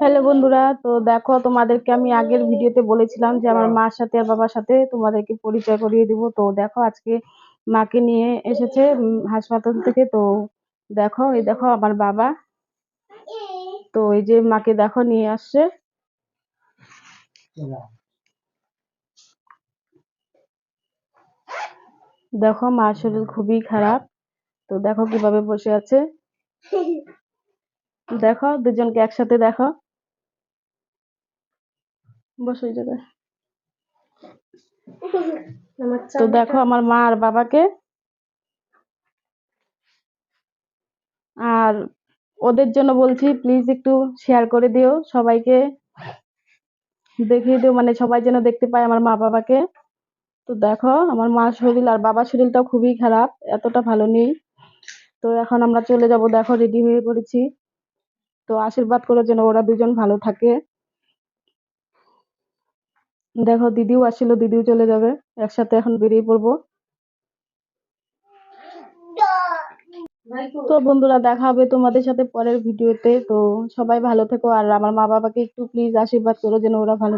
Hello বন্ধুরা, তো দেখো তোমাদেরকে আমি আগের ভিডিওতে বলেছিলাম যে আমার মার সাথে আর বাবার সাথে তোমাদেরকে পরিচয় করিয়ে দিব। তো দেখো আজকে মাকে নিয়ে এসেছে হাসপাতাল থেকে। তো দেখো, এই দেখো আমার বাবা। তো এই যে মাকে দেখো নিয়ে আসছে। দেখো মার শরীর খুবই খারাপ। তো দেখো কীভাবে বসে আছে। দেখো দুজনকে একসাথে দেখো। বসো জায়গায় তো দেখো আমার মা আর বাবাকে। আর ওদের জন্য বলছি প্লিজ একটু শেয়ার করে দিও সবাইকে। দেখিয়ে দিও মানে সবাই যেন দেখতে পায় আমার মা বাবাকে। তো দেখো আমার মার শরীর আর বাবার শরীরটাও খুবই খারাপ এতটা ভালো নেই। তো এখন আমরা চলে যাব দেখো রেডি হয়ে পড়েছি। তো আশীর্বাদ করো যেন ওরা দুজন ভালো থাকে। দেখো দিদিও আসছিল দিদিও চলে যাবে। একসাথে এখন বেরিয়ে পড়ব। তো বন্ধুরা দেখা হবে তোমাদের সাথে পরের ভিডিওতে। তো সবাই ভালো থেকো আর আমার মা বাবাকে একটু প্লিজ আশীর্বাদ করো যেন ওরা ভালো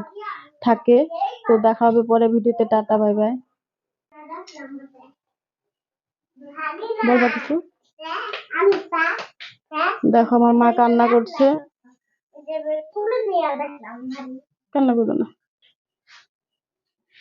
থাকে। তো দেখা হবে পরের ভিডিওতে টাটা বাই বাই বলবা কিছু। দেখো আমার মা কান্না করছে। কান্না করো না ভারী না হ্যাঁ? আমারটা ভারী না ভারী না অল্প অল্প করে অল্প করে লোক